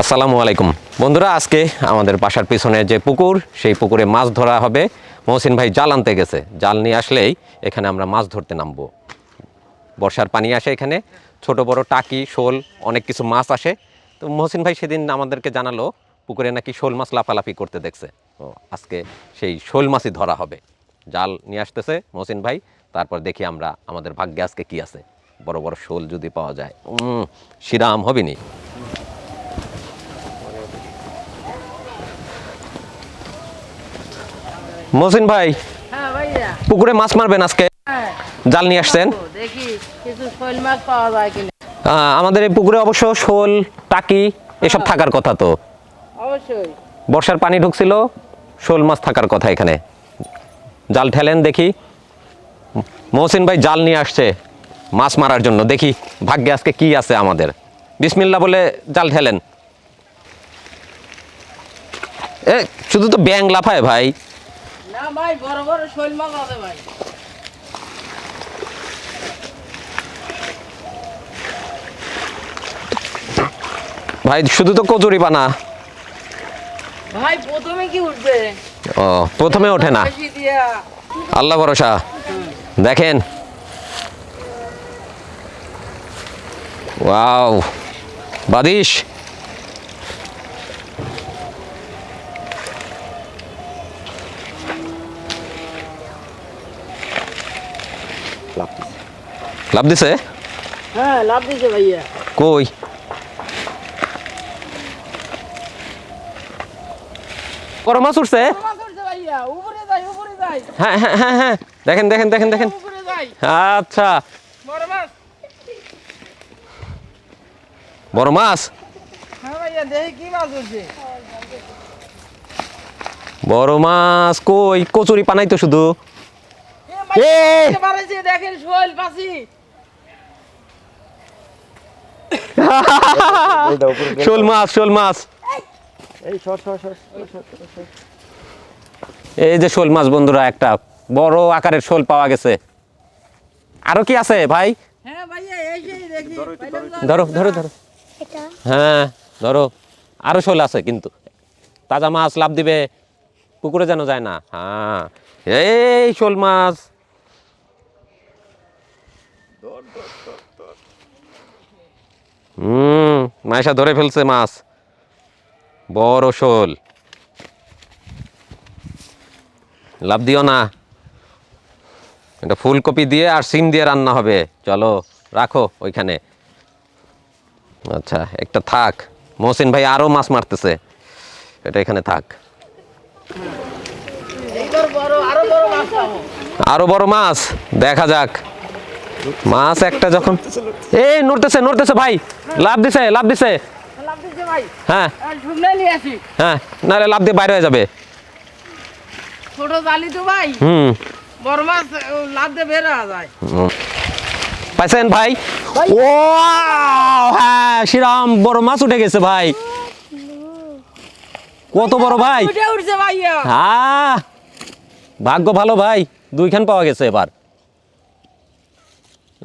আসসালামু আলাইকুম। বন্ধুরা, আজকে আমাদের বাসার পিছনে যে পুকুর, সেই পুকুরে মাছ ধরা হবে। মহসিন ভাই জাল আনতে গেছে। জাল নিয়ে আসলেই এখানে আমরা মাছ ধরতে নামবো। বর্ষার পানি আসে এখানে। ছোট, বড় টাকি, শোল, অনেক কিছু মাছ আসে। তো মহসিন ভাই সেদিন আমাদেরকে জানালো, পুকুরে নাকি শোল মাছ লাফালাফি করতে দেখছে। তো আজকে সেই শোল মাছই ধরা হবে। জাল নিয়ে আসতেছে মহসিন ভাই। তারপর দেখি আমরা, আমাদের ভাগ্যে আজকে কি আছে? বড় বড় শোল যদি পাওয়া যায়। শিরাম হবিনি। মহসিন ভাই হ্যাঁ পুকুরে মাছ মারবেন আজকে? হ্যাঁ। জাল নিয়ে আসছেন? আমাদের এই পুকুরে অবশ্য শোল টাকি এসব থাকার কথা তো। অবশ্যই। বর্ষার পানি ঢুকছিল শোল মাছ থাকার কথা এখানে। জাল ঠেলেন দেখি। মহসিন ভাই জাল নিয়ে আসছে মাছ মারার জন্য। দেখি ভাগ্যে আজকে কি আছে আমাদের। বিসমিল্লা বলে জাল ঠেলেন। এ শুধু তো ব্যাং লাফায় ভাই। না ভাই বড় বড় শৈল মাছ আছে ভাই। ভাই শুধু তো কচুরি পানা ভাই প্রথমে কি উঠবে? ও প্রথমে ওঠে না। আল্লাহ ভরসা। দেখেন। ওয়াও। বাদিশ। লাভ দিছে? হ্যাঁ লাভ দিছে ভাইয়া। কই? বড় মাছ উঠছে? হ্যাঁ হ্যাঁ হ্যাঁ হ্যাঁ। দেখেন দেখেন দেখেন দেখেন। আচ্ছা। বড় মাছ। বড় মাছ? হ্যাঁ বড় মাছ কই? কচুরি পানাই তো শুধু। দেখেন শৈল পাছি শোল মাছ শোল মাছ। এই যে শোল মাছ বন্ধুরা একটা বড় আকারের শোল পাওয়া গেছে। আরও কি আছে ভাই? হ্যাঁ। ধরো ধরো ধরো হ্যাঁ ধরো। আরও শোল আছে কিন্তু। তাজা মাছ লাভ দিবে পুকুরে যেন যায় না। হ্যাঁ। এই শোল মাছ। হুম মাইশা ধরে ফেলছে মাছ। বড় শোল। লাভ দিও না। এটা ফুলকপি দিয়ে আর সিম দিয়ে রান্না হবে। চলো রাখো ওইখানে। আচ্ছা একটা থাক। মহসিন ভাই আরও মাছ মারতেছে। এটা এখানে থাক। এইবার বড় আরও বড় মাছ পাবো। আরও বড় মাছ। দেখা যাক। মাছ একটা যখন এ নড়তেছে নড়তেছে ভাই। লাভ দিছে লাভ দিছে। হ্যাঁ। হ্যাঁ নাহলে লাভ দিয়ে বাইরে হয়ে যাবে। ছোট জালি তো ভাই। হুম। বড় মাছ লাভ দিয়ে বের যায়। পাইছেন ভাই? ভাই। ও হ্যাঁ শ্রীরাম বড় মাছ উঠে গেছে ভাই। কত বড় ভাই? উঠছে হ্যাঁ ভাগ্য ভালো ভাই দুইখান পাওয়া গেছে এবার।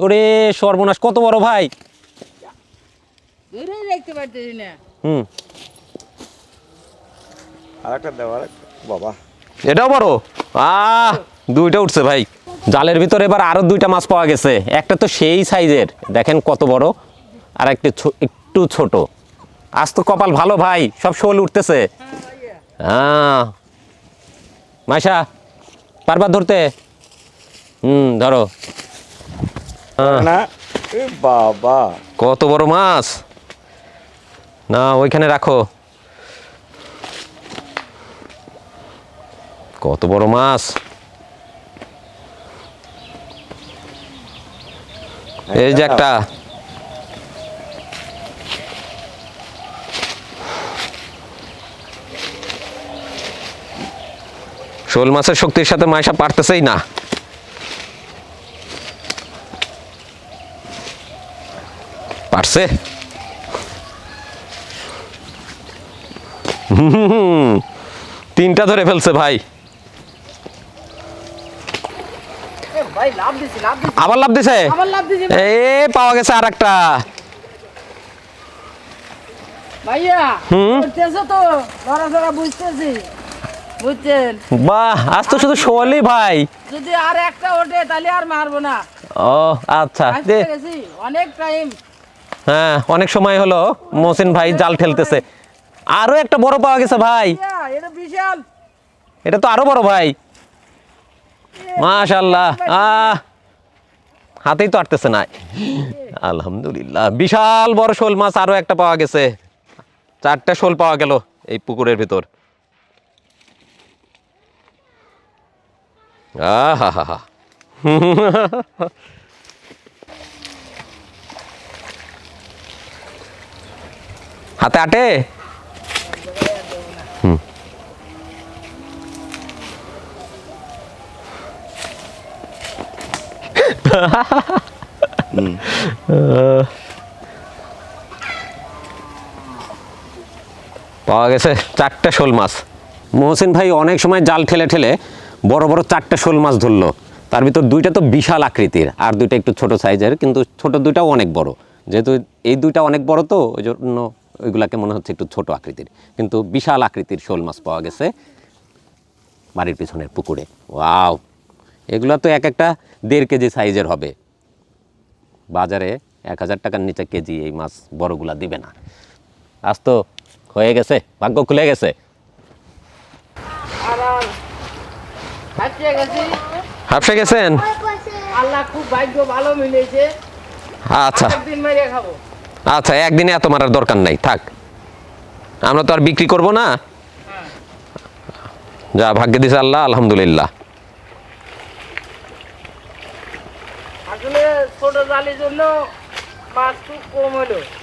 ওরে সর্বনাশ কত বড় ভাই? দূরে দেখতে পারতেছি না। হুম। আরেকটা আরেকটা বাবা। এটাও বড়? আহ দুইটা উঠছে ভাই। জালের ভিতরে এবার আরও দুইটা মাছ পাওয়া গেছে। একটা তো সেই সাইজের। দেখেন কত বড়। আর একটা ছো- একটু ছোট। আজ তো কপাল ভালো ভাই। সব শোল উঠতেছে। হ্যাঁ মাইশা পারবা ধরতে? হুম ধরো। বাবা। কত বড় মাছ? না, ওইখানে রাখো। কত বড় মাছ? এই যে একটা। শোল মাছের শক্তির সাথে মাইশা পারতেছেই না। পারছে তিনটা ধরে ফেলছে ভাই। আবার লাভ দিছে? এ পাওয়া গেছে আর একটা বাহ আজ তো শুধু শোয়ালি ভাই। যদি আর একটা ওঠে তাহলে আর মারবো না। ও আচ্ছা অনেক টাইম হ্যাঁ অনেক সময় হলো মহসিন ভাই জাল ঠেলতেছে। আরও একটা বড় পাওয়া গেছে ভাই। এটা তো আরও বড় ভাই। মাশাল্লাহ আহ হাতেই তো আটতেছে না। আলহামদুলিল্লাহ। বিশাল বড় শোল মাছ আরও একটা পাওয়া গেছে। চারটা শোল পাওয়া গেল এই পুকুরের ভিতর। আহা হা হা। হাতে আটে? পাওয়া গেছে চারটা শোল মাছ। মহসিন ভাই অনেক সময় জাল ঠেলে ঠেলে বড় বড় চারটা শোল মাছ ধরলো। তার ভিতর দুইটা তো বিশাল আকৃতির আর দুইটা একটু ছোট সাইজের কিন্তু ছোট দুইটাও অনেক বড়। যেহেতু এই দুইটা অনেক বড় তো ওই জন্য ওইগুলাকে মনে হচ্ছে একটু ছোট আকৃতির। কিন্তু বিশাল আকৃতির শোল মাছ পাওয়া গেছে বাড়ির পিছনের পুকুরে। ওয়াও! এগুলো তো এক একটা দেড় কেজি সাইজের হবে। বাজারে এক হাজার টাকার নিচে কেজি এই মাছ বড়গুলা দিবে না। আজ তো হয়ে গেছে ভাগ্য খুলে গেছে। হাফসে গেছেন? আল্লাহ খুব ভাগ্য ভালো মিলেছে। আচ্ছা। মেরে খাব। আচ্ছা একদিনে এত মারার দরকার নাই থাক। আমরা তো আর বিক্রি করব না। যা ভাগ্যে দিছে আল্লাহ আলহামদুলিল্লাহ।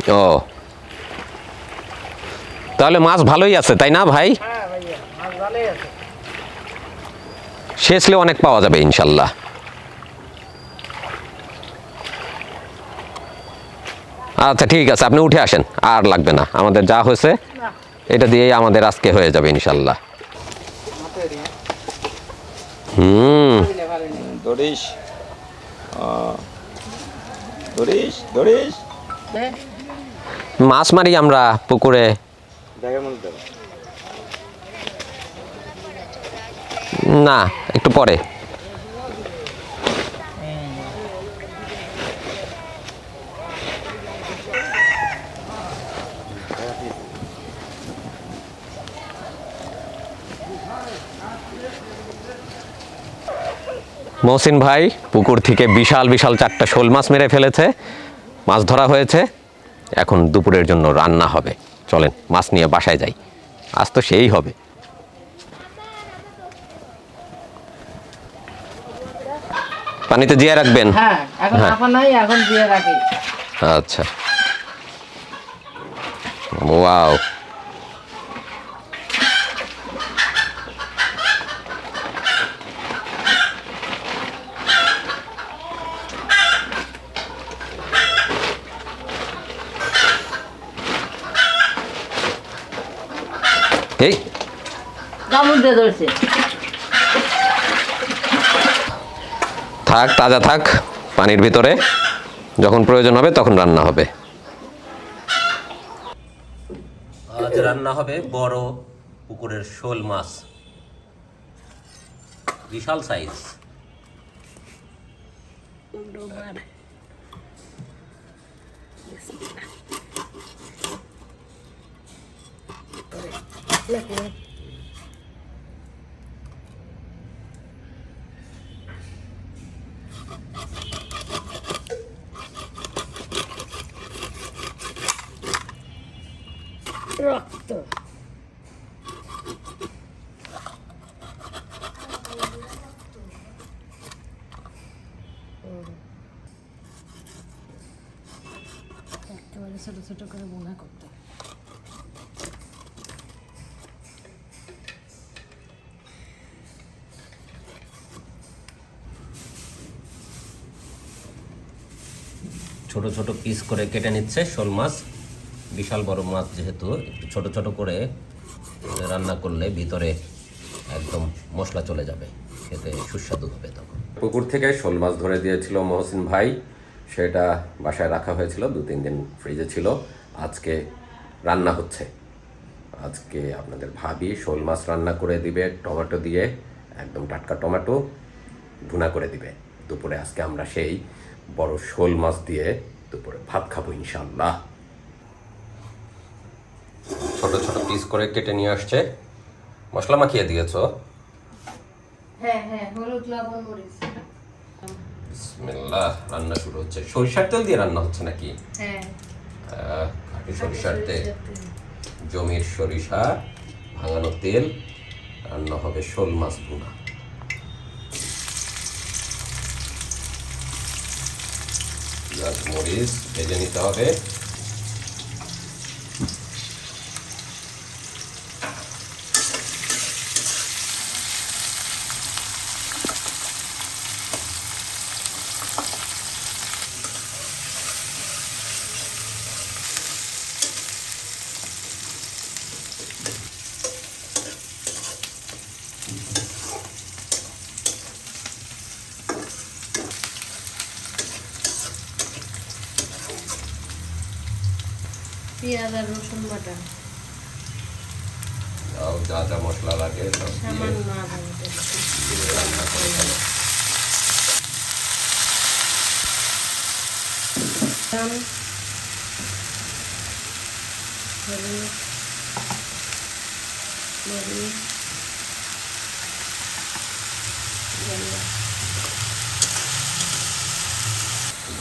ও। তাহলে মাছ ভালোই আছে তাই না ভাই? হ্যাঁ শেষলে অনেক পাওয়া যাবে ইনশাল্লাহ। আচ্ছা ঠিক আছে আপনি উঠে আসেন আর লাগবে না। আমাদের যা হয়েছে এটা দিয়েই আমাদের আজকে হয়ে যাবে ইনশাল্লাহ। হুম। মাছ মারি আমরা পুকুরে। না একটু পরে। মহসিন ভাই পুকুর থেকে বিশাল বিশাল চারটা শোল মাছ মেরে ফেলেছে। মাছ ধরা হয়েছে। এখন দুপুরের জন্য রান্না হবে। চলেন মাছ নিয়ে বাসায় যাই। আজ তো সেই হবে। পানিতে জিয়ে রাখবেন? হ্যাঁ হ্যাঁ। আচ্ছা। ওয়াও এই কামড় দিয়ে ধরছে। থাক তাজা থাক পানির ভিতরে। যখন প্রয়োজন হবে তখন রান্না হবে। আজ রান্না হবে বড় পুকুরের শোল মাছ। বিশাল সাইজ রক্ত একেবারে ছোট ছোট করে বোনা করতে ছোট ছোট পিস করে কেটে নিচ্ছে শোল মাছ। বিশাল বড় মাছ যেহেতু, একটু ছোট ছোট করে রান্না করলে ভিতরে একদম মশলা চলে যাবে, খেতে সুস্বাদু হবে তখন। পুকুর থেকে শোল মাছ ধরে দিয়েছিল মহসিন ভাই। সেটা বাসায় রাখা হয়েছিল, দু তিন দিন ফ্রিজে ছিল। আজকে রান্না হচ্ছে। আজকে আপনাদের ভাবি শোল মাছ রান্না করে দিবে, টমেটো দিয়ে, একদম টাটকা টমেটো, ভুনা করে দিবে। দুপুরে আজকে আমরা সেই বড় শোল মাছ দিয়ে দুপুরে ভাত খাব ইনশাল্লাহ ছোট ছোট পিস করে কেটে নিয়ে আসছে। মশলা মাখিয়ে দিয়েছ? হ্যাঁ হ্যাঁ হলুদ লবণ মরিচ। বিসমিল্লাহ রান্না শুরু হচ্ছে। সরিষার তেল দিয়ে রান্না হচ্ছে নাকি? হ্যাঁ। খাঁটি সরিষার তেল। জমির সরিষা ভাঙানো তেল। রান্না হবে শোল মাছ ভুনা। মরিচ ভেজে নিতে হবে পেঁয়াজ আর রসুন বাটা। যা যা মশলা লাগে সব দিয়ে। রান্না করে ফেলো।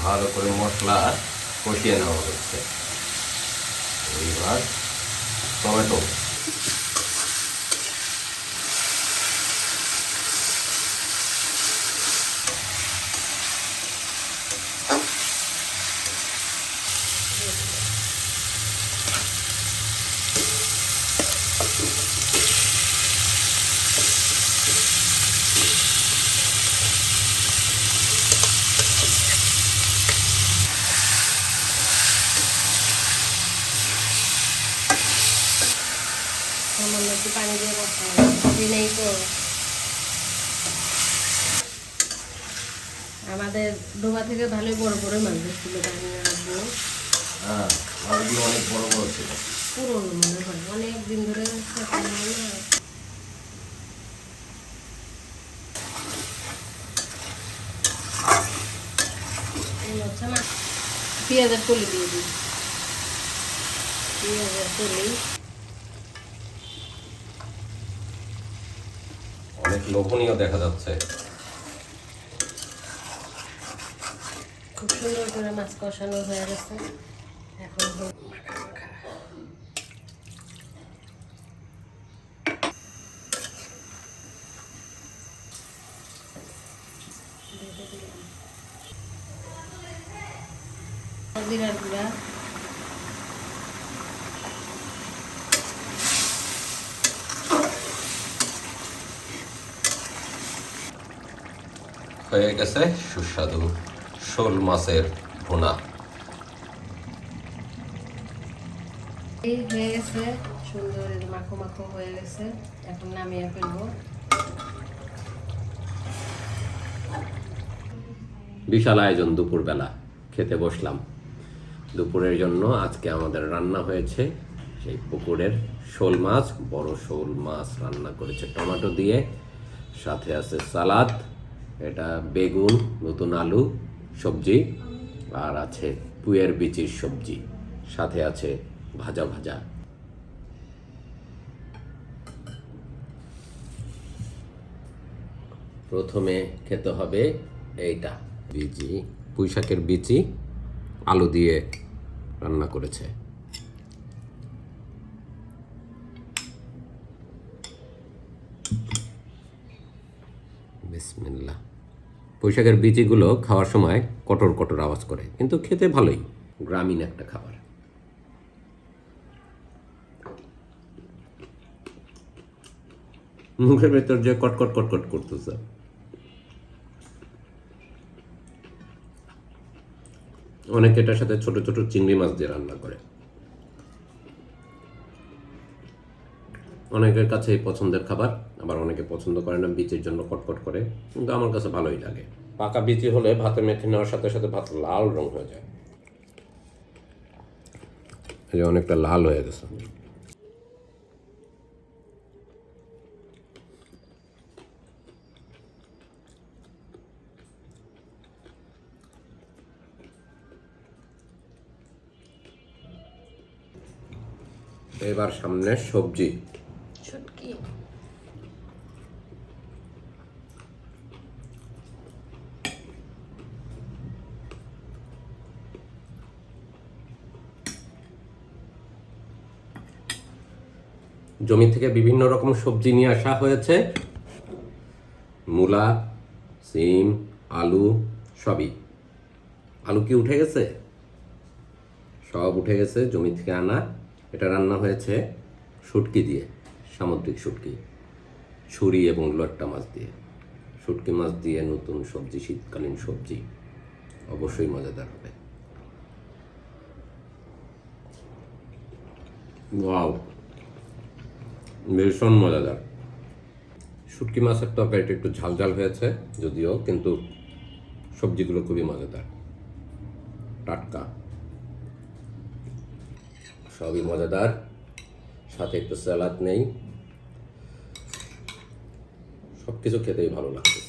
ভালো করে মশলা কষিয়ে নেওয়া হচ্ছে। এইবার টমেটো সামান্য একটু পানি দিয়ে বসাই নেই তো আমাদের ডোবা থেকে ভালোই বড় বড় মাছ ছিল বানিয়ে রাখব। হ্যাঁ মাছগুলো অনেক বড় বড় ছিল। পুরোনো মনে হয় অনেক দিন ধরে পেঁয়াজের কলি দিয়ে দিই। পেঁয়াজের কলি অনেক লোভনীয় দেখা যাচ্ছে। খুব সুন্দর করে মাছ কষানো হয়ে গেছে। এখন হয়ে গেছে সুস্বাদু। শোল মাছের ভুনা। এই হয়ে গেছে সুন্দর মাখো মাখো হয়ে গেছে। এখন নামিয়ে ফেলব। বিশাল আয়োজন দুপুরবেলা খেতে বসলাম। দুপুরের জন্য আজকে আমাদের রান্না হয়েছে সেই পুকুরের শোল মাছ বড় শোল মাছ রান্না করেছে টমেটো দিয়ে। সাথে আছে সালাদ এটা বেগুন নতুন আলু সবজি, আর আছে পুয়ের বিচির সবজি। সাথে আছে ভাজা ভাজা। প্রথমে খেতে হবে এইটা। বিচি পুঁই শাকের বিচি, আলু দিয়ে রান্না করেছে। বিসমিল্লা পুঁই শাকের বিচিগুলো খাওয়ার সময় কটর কটর আওয়াজ করে, কিন্তু খেতে ভালোই, গ্রামীণ একটা খাবার। মুখের ভেতর যে কটকট কটকট করতেছে। অনেকে এটার সাথে ছোট ছোট চিংড়ি মাছ দিয়ে রান্না করে। অনেকের কাছে পছন্দের খাবার। আবার অনেকে পছন্দ করে না বিচির জন্য কটকট করে। কিন্তু আমার কাছে ভালোই লাগে। পাকা বিচি হলে ভাতে মেখে নেওয়ার সাথে সাথে ভাত লাল রং হয়ে যায়। এই যে অনেকটা লাল হয়ে গেছে। এবার সামনে সবজি। জমি থেকে বিভিন্ন রকম সবজি নিয়ে আসা হয়েছে। মূলা, সিম, আলু, সবই। আলু কি উঠে গেছে? সব উঠে গেছে জমি থেকে আনা। এটা রান্না হয়েছে শুটকি দিয়ে, সামুদ্রিক শুটকি। ছুরি এবং লট্টা মাছ দিয়ে। শুটকি মাছ দিয়ে নতুন সবজি, শীতকালীন সবজি। অবশ্যই মজাদার হবে। ওয়াও! ভীষণ মজাদার। শুটকি মাছের তরকারিটা একটু ঝাল ঝাল হয়েছে যদিও, কিন্তু সবজিগুলো খুবই মজাদার। টাটকা। সবই মজাদার। সাথে একটু স্যালাড নেই। সব কিছু খেতেই ভালো লাগছে।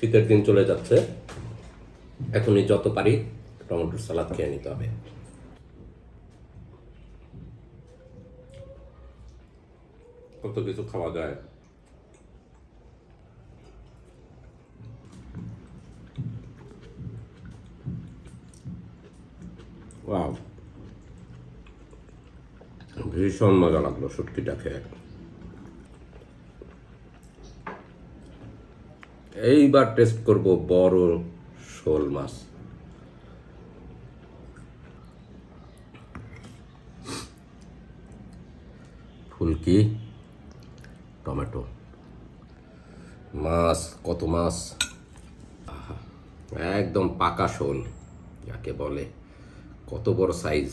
শীতের দিন চলে যাচ্ছে। এখনই যত পারি টমেটোর সালাদ খেয়ে নিতে হবে। কত কিছু খাওয়া যায় ভীষণ মজা লাগল শুটকিটা খেয়ে এইবার টেস্ট করব বড় শোল মাছ। ফুলকি? টমেটো। মাছ, কত মাছ? একদম পাকা শোল, যাকে বলে কত বড় সাইজ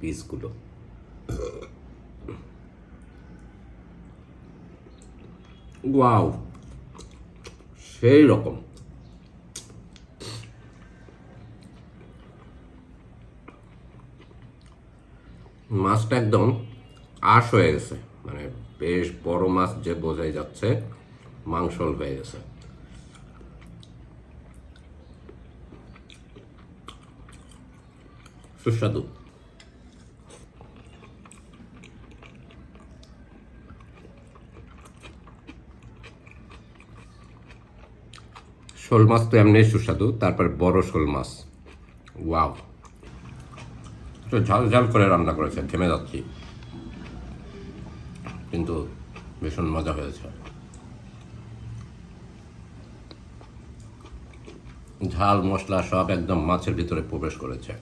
পিসগুলো। ওয়াও, সেই রকম। মাছটা একদম আশ হয়ে গেছে। বেশ বড় মাছ যে বোঝাই যাচ্ছে, মাংসল হয়ে গেছে। সুস্বাদু। শোল মাছ তো এমনি সুস্বাদু, তারপর বড় শোল মাছ। ওয়াও। তো ঝাল ঝাল করে রান্না করেছে থেমে যাচ্ছি। কিন্তু ভীষণ মজা হয়েছে। ঝাল, মশলা সব একদম মাছের ভিতরে প্রবেশ করেছে।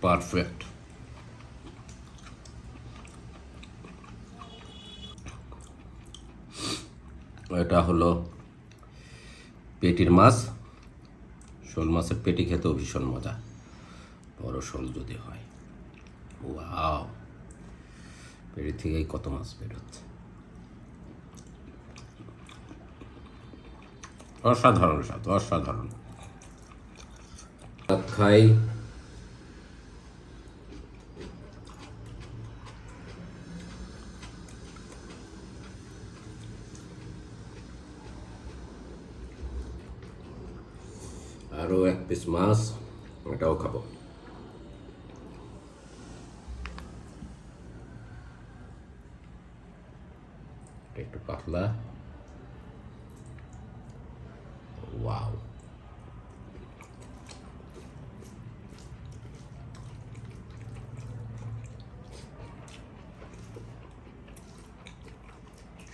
পারফেক্ট। এটা হলো পেটির মাছ। শোল মাছের পেটি খেতেও ভীষণ মজা। বড় শোল যদি হয়। ওয়াও। পেটি থেকেই কত মাছ বেরোচ্ছে। অসাধারণ স্বাদ, অসাধারণ। খাই। আরও এক পিস মাছ, এটাও খাব। এটা ওয়াও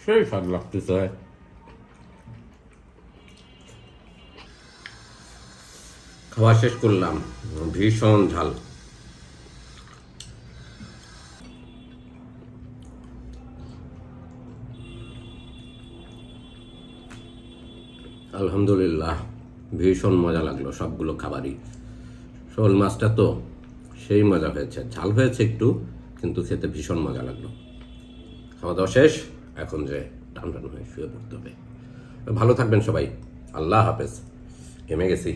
সেই স্বাদ লাগতেছে খাওয়া শেষ করলাম। ভীষণ ঝাল। আলহামদুলিল্লাহ, ভীষণ মজা লাগল সবগুলো খাবারই। শোল মাছটা তো সেই মজা হয়েছে, ঝাল হয়েছে একটু, কিন্তু খেতে ভীষণ মজা লাগল। খাওয়া দাওয়া শেষ, এখন যে টান টান হয়ে শুয়ে পড়তে হবে। ভালো থাকবেন সবাই, আল্লাহ হাফেজ। ঘেমে গেছি।